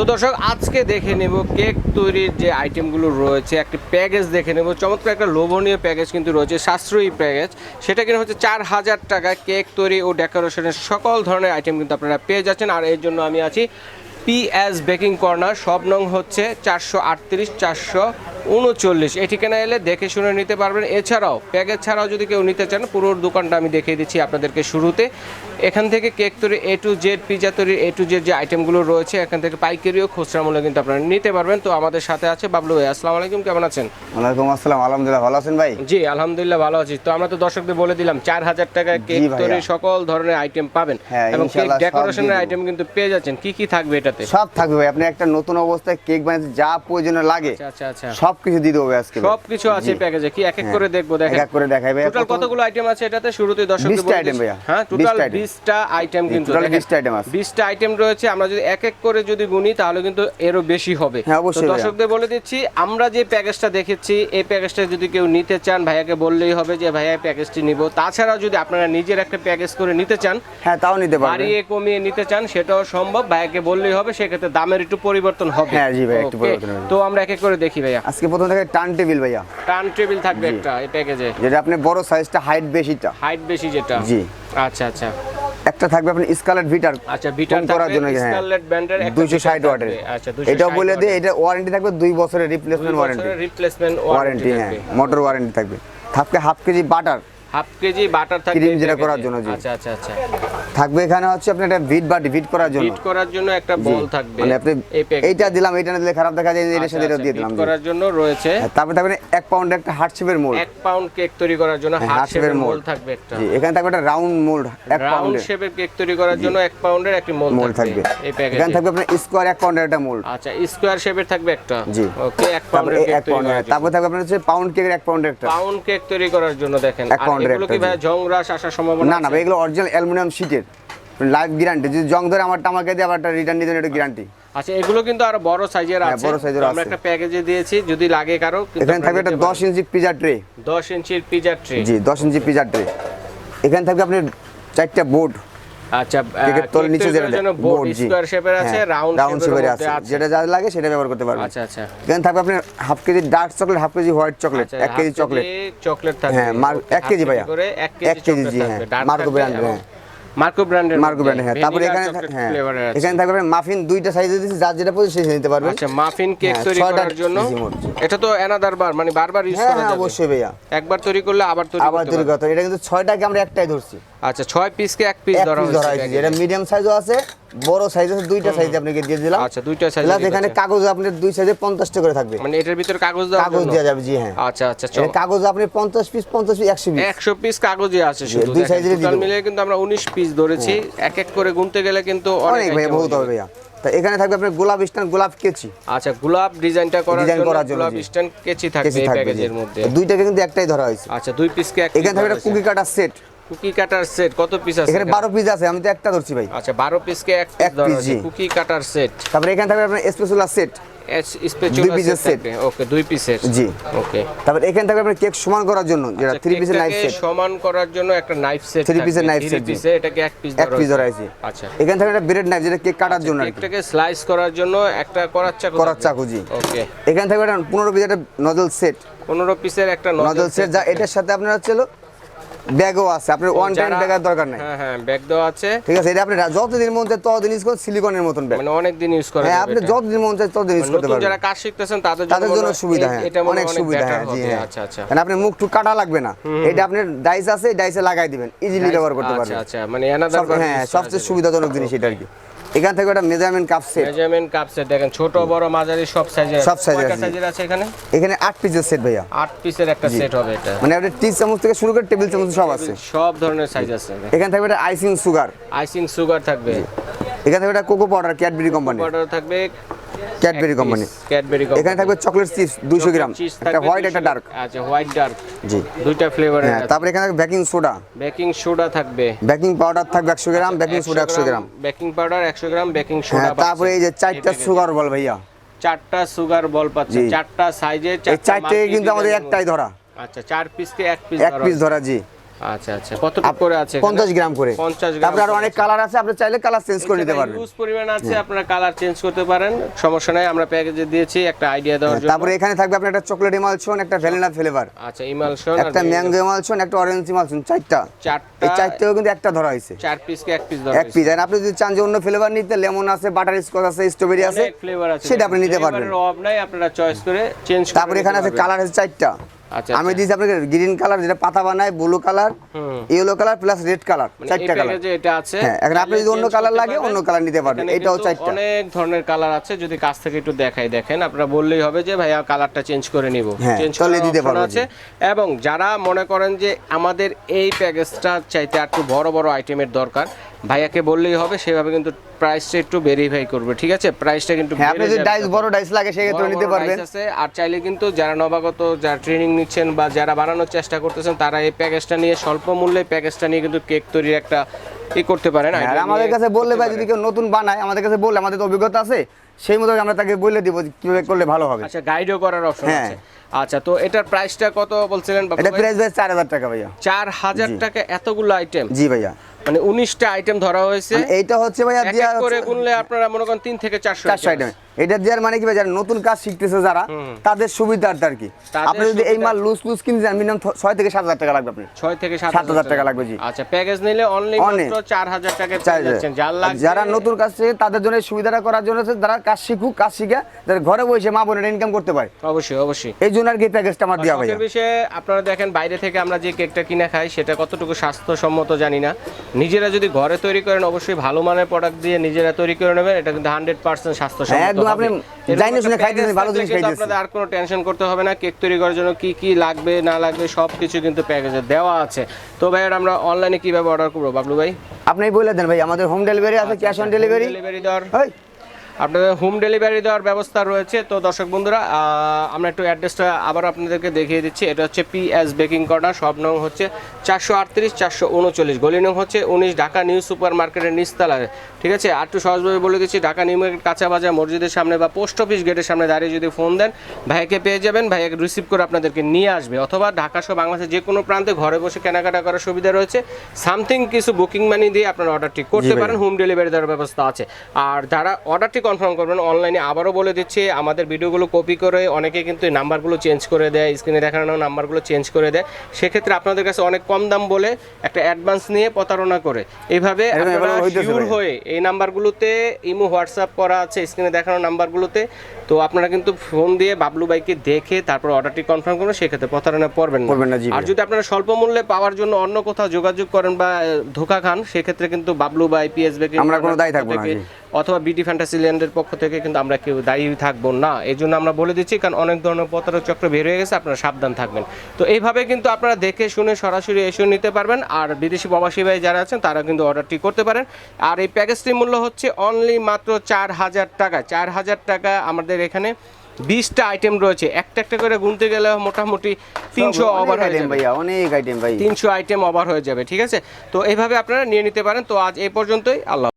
তো দর্শক, আজকে দেখে নেব কেক তৈরির যে আইটেমগুলো রয়েছে, একটি প্যাকেজ দেখে নেব। চমৎকার একটা লোভনীয় প্যাকেজ কিন্তু রয়েছে, সাশ্রয়ী প্যাকেজ সেটা কিন্তু হচ্ছে চার হাজার টাকা কেক তৈরি ও ডেকোরেশনের সকল ধরনের আইটেম কিন্তু আপনারা পেয়ে যাচ্ছেন। আর এর জন্য আমি আছি পিএস বেকিং কর্নার সব নং হচ্ছে চারশো আটত্রিশ চারশো উনচল্লিশ। এই ঠিকানা এলে দেখে শুনে নিতে পারবেন। এছাড়াও প্যাকেজ ছাড়াও যদি কেউ নিতে চান পুরো দোকানটা আমি দেখিয়ে দিচ্ছি আপনাদেরকে শুরুতে। এখান থেকে কেক তৈরি এ টু জেড পিজা তৈরি এ টু জেড যে আইটেমগুলো রয়েছে এখান থেকে পাইকারি ও খুচরা মূল্যে কিন্তু আপনারা নিতে পারবেন। তো আমাদের সাথে আছে বাবলু ভাই। আসসালামু আলাইকুম কেমন আছেন? ওয়ালাইকুম আসসালাম। আলহামদুলিল্লাহ ভালো আছেন ভাই? জি আলহামদুলিল্লাহ ভালো আছি। তো আমরা তো দর্শকদের বলে দিলাম চার হাজার টাকা কেক তৈরি সকল ধরনের আইটেম পাবেন। হ্যাঁ, এবং কেক ডেকোরেশনের আইটেম কিন্তু পেয়ে যাচ্ছেন। কি কি থাকবে এটাতে? সব থাকবে ভাই। আপনি একটা নতুন অবস্থায় কেক বানাতে যা প্রয়োজন লাগে আচ্ছা আচ্ছা আচ্ছা। দিয়ে দেবো আজকে ভাই। সব কিছু আছে প্যাকেজে। কি এক এক হ্যাঁ। করে দেখব দেখেন। এক এক করে দেখাই ভাই। টোটাল কতগুলো আইটেম আছে এটাতে? শুরুতে দর্শকদের 20টা বলে item দিচ্ছি। ভাইয়া। হ্যাঁ টোটাল 20টা item। 20টা আইটেম কিন্তু টোটাল দেখেন। 20টা আইটেম আছে। 20টা আইটেম রয়েছে আমরা যদি এক এক করে যদি গুনি তাহলে কিন্তু এরও বেশি হবে। হ্যাঁ, তো দর্শকদের বলে দিচ্ছি আমরা যে প্যাকেজটা দেখেছি এই প্যাকেজটা যদি কেউ নিতে চান ভাইয়াকে বললেই হবে যে ভাইয়া প্যাকেজটি নিব। তাছাড়া যদি আপনারা নিজের একটা প্যাকেজ করে নিতে চান হ্যাঁ তাও নিতে পারবেন। বাড়িয়ে কমিয়ে নিতে চান সেটাও সম্ভব। ভাইয়াকে বললেই হবে সেক্ষেত্রে দামের একটু পরিবর্তন হবে। হ্যাঁ, জি ভাই, একটু পরিবর্তন হবে। তো আমরা এক এক করে দেখি ভাইয়া। আজকে প্রথম থেকে টার্ন টেবিল ভাইয়া। টার্ন টেবিল থাকবে একটা এই প্যাকেজে যেটা আপনি বড় সাইজটা হাইট বেশিটা। হাইট বেশি যেটা। জি। আচ্ছা আচ্ছা। একটা থাকবে আপনি স্কালেট ভিটার আচ্ছা কম করার জন্য হ্যাঁ। স্কারলেট ষাট থাকবে। ওয়াটের আচ্ছা এটা বলে দিয়ে এটা ওয়ারেন্টি থাকবে দুই বছরের রিপ্লেসমেন্ট ওয়ারেন্টি রিপ্লেসমেন্ট ওয়ারেন্টি হ্যাঁ মোটর ওয়ারেন্টি থাকবে। থাকবে half kg butter half kg butter থাকবে এই যেটা করার জন্য, জি। আচ্ছা আচ্ছা আচ্ছা। থাকবে এখানে হচ্ছে আপনার একটা ভিট বাটি ভিট করার জন্য। হিট করার জন্য একটা বল থাকবে মানে আপনি এইটা দিলাম এইটা না দিলে খারাপ দেখা যায় এটার আচ্ছা, সাথে এটা আচ্ছা, দিয়ে দিলাম। করার জন্য রয়েছে হ্যাঁ, তারপরে থাকবে এক পাউন্ডের একটা হার্ট শেপের মোল্ড এক পাউন্ড কেক তৈরি করার জন্য হার্ট শেপের shape-এর মোল mold। থাকবে একটা। জি এখানে থাকবে একটা রাউন্ড মোল্ড এক রাউন্ড শেপের কেক তৈরি করার জন্য এক পাউন্ডের একটি মোল্ড থাকবে এই প্যাকেজে এখানে থাকবে আপনার স্কোয়ার এক পাউন্ডের একটা মোল্ড আচ্ছা স্কোয়ার শেপের থাকবে একটা। জি। ওকে এক তারপরে পাউন্ডের কেক তৈরি করার। তারপরে থাকবে আপনার হচ্ছে পাউন্ড কেকের এক পাউন্ডের একটা। পাউন্ড কেক তৈরি করার জন্য দেখেন একটা, জি। ভাই আসার সম্ভাবনা না না? এগুলো অরিজিনাল অ্যালুমিনিয়াম শিটের লাইফ গ্যারান্টি যদি জং ধরে দিয়ে আবার রিটার্ন এটা গ্যারান্টি আচ্ছা এগুলো কিন্তু আরও বড় সাইজের হ্যাঁ, আছে। বড় size-এর আমরা একটা প্যাকেজে দিয়েছি যদি লাগে কারও এখানে থাকবে একটা নিতে দশ ইঞ্চি পিজা ট্রে। 10 ইঞ্চির পিজা ট্রে জি দশ ইঞ্চি পিজা ট্রে এখানে থাকবে আপনার চারটা বোর্ড আচ্ছা কেকের তলে নিচে যেটা বোর্ড বোর্ড শেপের আছে হ্যাঁ, রাউন্ড রাউন্ড শেপের আছে। যেটা যা লাগে সেটা ব্যবহার করতে পারবেন আচ্ছা আচ্ছা। এখানে থাকবে আপনার half kg dark chocolate half kg white chocolate এক কেজি চকলেট চকলেট থাকবে। হ্যাঁ, এক কেজি ভাইয়া। এক কেজি জি, হ্যাঁ। মার্কো হ্যাঁ। মার্কো ব্র্যান্ডের মার্কো ব্র্যান্ডের হ্যাঁ। তারপরে এখানে হ্যাঁ এখানে থাকবে মাফিন দুইটা সাইজে দিয়েছি যার যেটা পছন্দ সেটা নিতে পারবেন। আচ্ছা মাফিন কেক হ্যাঁ, তৈরি করার জন্য। এটা তো অ্যানাদার বার মানে বারবার ইউজ হ্যাঁ করা হ্যাঁ যাবে। অবশ্যই ভাইয়া। একবার তৈরি করলে আবার তৈরি আবার তৈরি করতে এটা কিন্তু ছয়টাকে আমরা একটাই ধরছি। আচ্ছা ছয় পিস কে পিস এক পিস ধরা হয়েছে। এটা মিডিয়াম সাইজও আছে বড় সাইজ আছে দুইটা সাইজ আপনাকে দিয়ে দিলাম। আচ্ছা দুইটা সাইজ প্লাস এখানে কাগজ আপনার দুই সাইজে পঞ্চাশটা করে থাকবে। মানে এটার ভিতর কাগজ দেওয়ার কাগজ? দেওয়া যাবে জি হ্যাঁ। আচ্ছা আচ্ছা এটা কাগজ আপনি পঞ্চাশ পিস পঞ্চাশ পিস একশো পিস একশো পিস কাগজে আছে শুধু দুই দিয়ে টোটাল মিলে কিন্তু আমরা উনিশ পিস ধরেছি। এক এক করে গুনতে গেলে কিন্তু অনেক item বহুত হবে। ভাইয়া। তা এখানে থাকবে আপনার গোলাপ স্ট্যান্ড গোলাপ কেচি। আচ্ছা গোলাপ ডিজাইনটা করার জন্য গোলাপ। স্ট্যান্ড কেচি থাকবে এই প্যাকেজের মধ্যে। দুইটাকে কিন্তু একটাই ধরা হয়েছে। আচ্ছা দুই পিসকে এক এখানে থাকবে একটা cookie cutter set cookie cutter set কত পিস আছে এখানে বারো পিস আছে আমি তো একটা ধরছি ভাই। আচ্ছা বারো পিসকে এক পিস এক ধরা piece, হয়েছে জি। Cookie cutter set. তারপরে এখানে থাকবে আপনার special set spatula set okay দুই পিসের জি। ওকে তারপরে এখানে থাকবে আপনার কেক সমান করার জন্য যেটা থ্রি পিসের নাইফ সেট সমান করার জন্য একটা নাইফ সেট এর knife set, জি। পিসে এটাকে এক পিস এক পিস ধরা হয়েছে। আচ্ছা। এখানে থাকবে একটা ব্রেড নাইফ যেটা কেক কাটার জন্য আর কি। কেকটাকে স্লাইস করার জন্য একটা করার চাকু করার চাকু, জি। ওকে এখানে থাকবে একটা পনেরো পিস একটা নজল সেট 15 পিসের একটা নজল সেট যা এটার সাথে আপনার হচ্ছে ব্যাগও আছে আপনার ওয়ান টাইম ব্যাগের দরকার নাই। হ্যাঁ হ্যাঁ ব্যাগ দেওয়া আছে। ঠিক আছে এটা আপনি যতদিন মন চায় ততদিন ইউজ করুন সিলিকনের মতন ব্যাগ। মানে অনেক দিন ইউজ করা হ্যাঁ আপনি। যতদিন মন চায় ততদিন ইউজ মানে করতে পারবেন। যারা কাজ শিখতেছেন তাদের জন্য তাদের জন্য সুবিধা হ্যাঁ এটা অনেক সুবিধা হ্যাঁ জি হ্যাঁ। আচ্ছা আচ্ছা। মানে আপনি মুখ টুক কাটা লাগবে না। এটা আপনি ডাইস আছে ডাইসে লাগাই দিবেন ইজিলি ব্যবহার করতে আচ্ছা পারবেন। আচ্ছা আচ্ছা মানে এনাদার হ্যাঁ সবচেয়ে সুবিধাজনক জিনিস এটা আর কি। এখান থেকে একটা measurement cup set measurement cup set দেখেন ছোট বড় মাঝারি সব সাইজের সব। সাইজের আছে। এখানে? এখানে আট পিসের সেট ভাইয়া। আট পিসের একটা সেট হবে এটা। মানে আপনি টি চামচ থেকে শুরু করে টেবিল চামচ সব আছে। সব ধরনের সাইজ আছে। এখানে থাকবে একটা আইসিং সুগার আইসিং সুগার থাকবে। এখানে থেকে একটা cocoa powder Cadbury company powder থাকবে। ক্যাডবেরি কোম্পানি ক্যাডবেরি কোম্পানি এখানে থাকবে চকলেট চিপস দুইশো গ্রাম। একটা হোয়াইট একটা ডার্ক আচ্ছা হোয়াইট ডার্ক জি। দুইটা ফ্লেভারের হ্যাঁ তারপরে এখানে থাকবে বেকিং সোডা বেকিং সোডা থাকবে। বেকিং পাউডার থাকবে একশো গ্রাম বেকিং সোডা একশো গ্রাম বেকিং পাউডার একশো গ্রাম বেকিং হ্যাঁ সোডা তারপরে এই যে চারটা সুগার বল ভাইয়া। চারটা সুগার বল পাচ্ছে। চারটা সাইজের এই চারটে কিন্তু আমাদের একটাই ধরা। আচ্ছা চার পিসকে এক পিস এক পিস ধরা জি। আচ্ছা আচ্ছা। করে আছে গ্রাম করে। 50 গ্রাম তারপরে অনেক কালার আছে আপনি চাইলে কালার চেঞ্জ করে নিতে পারবেন। হিউজ পরিমাণ আছে আপনারা কালার চেঞ্জ করতে পারেন। সমস্যা নাই আমরা প্যাকেজে দিয়েছি একটা আইডিয়া দেওয়ার জন্য। তারপরে এখানে থাকবে আপনার একটা চকলেট ইমালশন একটা ভ্যানিলা ফ্লেভার আচ্ছা ইমালশন একটা ম্যাঙ্গো ইমালশন একটা অরেঞ্জ ইমালশন চারটা। চারটা এই চারটেও কিন্তু একটা ধরা হয়েছে। চার এক পিস এক পিস আর আপনি যদি চান যে অন্য ফ্লেভার নিতে লেমন আছে বাটার স্কচ আছে স্ট্রবেরি আছে ফ্লেভার আছে সেটা আপনি নিতে পারবেন। ফ্লেভারের নাই আপনারা চয়েস করে চেঞ্জ তারপরে এখানে আছে কালার আছে চারটা। আচ্ছা আমি দিয়েছি আপনাকে গ্রিন কালার যেটা পাতা বানায় blue colour yellow colour plus red colour চারটা কালার এটা আছে। হ্যাঁ, এখন আপনি যদি অন্য করতে লাগে, অন্য কালার নিতে পারবেন। এটাও চারটা। অনেক ধরনের কালার আছে যদি কাছ থেকে একটু দেখাই দেখেন আপনারা বললেই হবে যে ভাইয়া কালারটা চেঞ্জ করে নিব। হ্যাঁ, চেঞ্জ তাহলে করে দিতে পারব, আছে। এবং যারা মনে করেন যে আমাদের এই প্যাকেজটা চাইতে একটু বড় বড় আইটেমের দরকার ভাইয়াকে বললেই হবে সেভাবে কিন্তু প্রাইসটা একটু ভেরিফাই করবে ঠিক আছে? প্রাইসটা কিন্তু হ্যাঁ আপনি যদি ডাইস বড় ডাইস লাগে সেক্ষেত্রে নিতে পারবেন। আছে আর চাইলে কিন্তু যারা নবাগত যারা ট্রেনিং নিচ্ছেন বা যারা বানানোর চেষ্টা করতেছেন তারা এই প্যাকেজটা নিয়ে স্বল্প মূল্যে প্যাকেজটা নিয়ে কিন্তু কেক তৈরির একটা ই করতে পারেন হ্যাঁ, আর আমাদের কাছে বললে ভাই যদি কেউ নতুন বানায় আমাদের কাছে বললে আমাদের তো অভিজ্ঞতা আছে সেই মতো আমরা তাকে বলে দিব কীভাবে করলে ভালো হবে। আচ্ছা গাইডও করার অপশন হ্যাঁ। আছে। আচ্ছা তো এটার প্রাইসটা কত বলছিলেন বাবা এটা প্রাইস ভাই চার হাজার টাকা ভাইয়া। চার হাজার জি। টাকা এতগুলো আইটেম জি ভাইয়া। মানে উনিশটা আইটেম ধরা হয়েছে। মানে এইটা হচ্ছে ভাইয়া দিয়া করে গুনলে আপনারা মনে করেন 3 থেকে 400 400 আইটেম এটা দেওয়ার মানে কি ভাই যারা নতুন কাজ শিখতেছে যারা তাদের সুবিধার্থে আর কি। আপনি যদি এই মাল লুজ লুজ কিনতে যান মিনিমাম ছয় থেকে সাত হাজার টাকা লাগবে আপনি ছয় থেকে সাত হাজার টাকা। লাগবে, জি। আচ্ছা প্যাকেজ নিলে অনলি মাত্র চার হাজার টাকা যার নতুন কাজ শিখে তাদের জন্য সুবিধাটা করার জন্য যারা কাজ শিখুক কাজ শিখে যারা ঘরে বসে মা বোনেরা ইনকাম করতে পারে। অবশ্যই অবশ্যই। এই জন্য আর কি প্যাকেজটা আমার দেওয়া ভাইয়া। বিষয়ে আপনারা দেখেন বাইরে থেকে আমরা যে কেকটা কিনে খাই সেটা কতটুকু স্বাস্থ্যসম্মত জানি না। নিজেরা যদি ঘরে তৈরি করেন অবশ্যই ভালো মানের প্রোডাক্ট দিয়ে নিজেরা তৈরি করে নেবেন। এটা কিন্তু হান্ড্রেড পার্সেন্ট স্বাস্থ্যসম্মত। হ্যাঁ। আপনি এরকম শুনে খাইতেছেন, package ভালো জিনিস খাইতেছেন। আপনাদের আর কোনো টেনশন করতে হবে না। কেক তৈরি করার জন্য কি কি লাগবে না লাগবে সব কিছু কিন্তু প্যাকেজে দেওয়া আছে। তো ভাই আর আমরা অনলাইনে কীভাবে অর্ডার করব? বাবলু ভাই? আপনি বলে দেন ভাই আমাদের হোম ডেলিভারি আছে ক্যাশ অন ডেলিভারি ডেলিভারি ওই আপনাদের হোম ডেলিভারি দেওয়ার ব্যবস্থা রয়েছে। তো দর্শক বন্ধুরা আমরা একটু অ্যাড্রেসটা আবার আপনাদেরকে দেখিয়ে দিচ্ছি। এটা হচ্ছে পি এস বেকিং কর্নার সব নং হচ্ছে চারশো আটত্রিশ চারশো উনচল্লিশ। গলি নং হচ্ছে উনিশ ঢাকা নিউ সুপার মার্কেটের নিচতলায় ঠিক আছে? আর একটু সহজভাবে বলে দিচ্ছি ঢাকা নিউ মার্কেট কাঁচা বাজার মসজিদের সামনে বা পোস্ট অফিস গেটের সামনে দাঁড়িয়ে যদি ফোন দেন ভাইকে পেয়ে যাবেন। ভাইয়াকে রিসিভ করে আপনাদেরকে নিয়ে আসবে। অথবা ঢাকা সহ বাংলাদেশের যে কোনো প্রান্তে ঘরে বসে কেনাকাটা করার সুবিধা রয়েছে। সামথিং কিছু বুকিং মানি দিয়ে আপনারা অর্ডারটি করতে পারেন। হোম ডেলিভারি দেওয়ার ব্যবস্থা আছে। আর যারা অর্ডারটি কনফার্ম করবেন অনলাইনে আবারও বলে দিচ্ছি আমাদের ভিডিওগুলো কপি করে অনেকে কিন্তু এই নাম্বারগুলো চেঞ্জ করে দেয় স্ক্রিনে দেখানো নাম্বারগুলো চেঞ্জ করে দেয়। সেক্ষেত্রে আপনাদের কাছে অনেক কম দাম বলে একটা অ্যাডভান্স নিয়ে প্রতারণা করে। এইভাবে শিওর হয়ে এই নাম্বারগুলোতে ইমো হোয়াটসঅ্যাপ করা আছে স্ক্রিনে দেখানো নাম্বারগুলোতে তো আপনারা কিন্তু ফোন দিয়ে বাবলু বাইকে দেখে তারপর অর্ডারটি কনফার্ম করুন সেক্ষেত্রে প্রতারণা পড়বেন না, আর যদি আপনারা স্বল্প মূল্যে পাওয়ার জন্য অন্য কোথাও যোগাযোগ করেন বা ধোকা খান সেক্ষেত্রে কিন্তু বাবলু বাই পিএস বেকিং আমরা কোনো দায়ী থাকব না। অথবা বিডি ফ্যান্টাসি ল্যান্ডের পক্ষ থেকে কিন্তু আমরা কেউ দায়ী থাকব না। এই জন্য আমরা বলে দিচ্ছি কারণ অনেক ধরনের প্রতারক চক্র বের হয়ে গেছে আপনারা সাবধান থাকবেন। তো এইভাবে কিন্তু আপনারা দেখে শুনে সরাসরি এসে নিতে পারবেন আর বিদেশি প্রবাসী ভাই যারা আছেন তারা কিন্তু অর্ডারটি করতে পারেন। আর এই প্যাকেজটির মূল্য হচ্ছে অনলি মাত্র চার হাজার টাকা। চার হাজার টাকা আমাদের এখানে বিশটা আইটেম রয়েছে। একটা একটা করে গুনতে গেলে মোটামুটি তিনশো ওভার হয়ে যাবে। ভাইয়া অনেক আইটেম ভাই। তিনশো আইটেম ওভার হয়ে যাবে ঠিক আছে? তো এইভাবে আপনারা নিয়ে নিতে পারেন। তো আজ এই পর্যন্তই আল্লাহ